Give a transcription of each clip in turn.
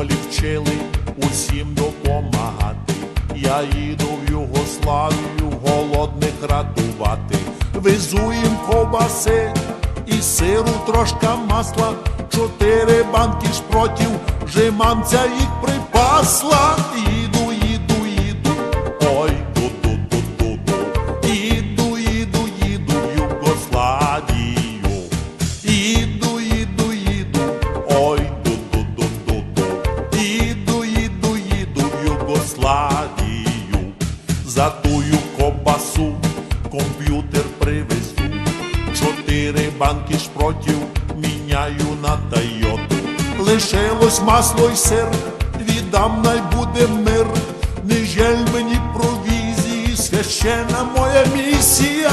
вчили усім допомагати. Я їду в Югославію голодних радувати, Везу їм ковбаси і сиру трошка масла, чотири банки шпротів, жиманця їх припасла. За тую копасу комп'ютер привезу. Чотири банки шпротів міняю на Тойоту. Лишилось масло й сир, віддам най буде мир. Не жаль мені провізії, священна моя місія.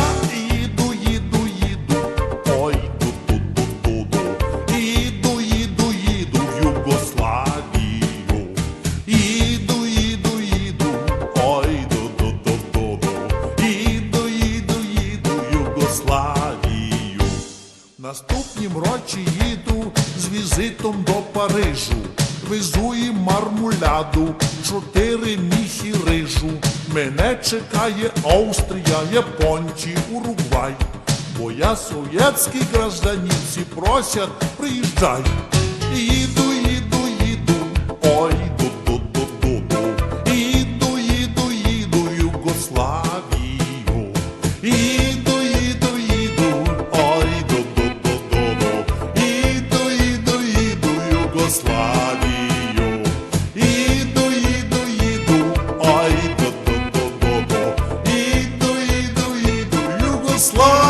Наступнім році їду з візитом до Парижу. Везу їм мармуляду, чотири міхи рижу. Мене чекає Австрія, Японці, Уругвай. Бо я совєтський гражданин, всі просять, приїжджай. Їду, їду, їду, ой, ду-ду-ду-ду-ду. Їду, їду, їду в Югославію. Їду, їду, ой, ду-ду-ду-ду-ду. Їду, їду, їду в Югославію.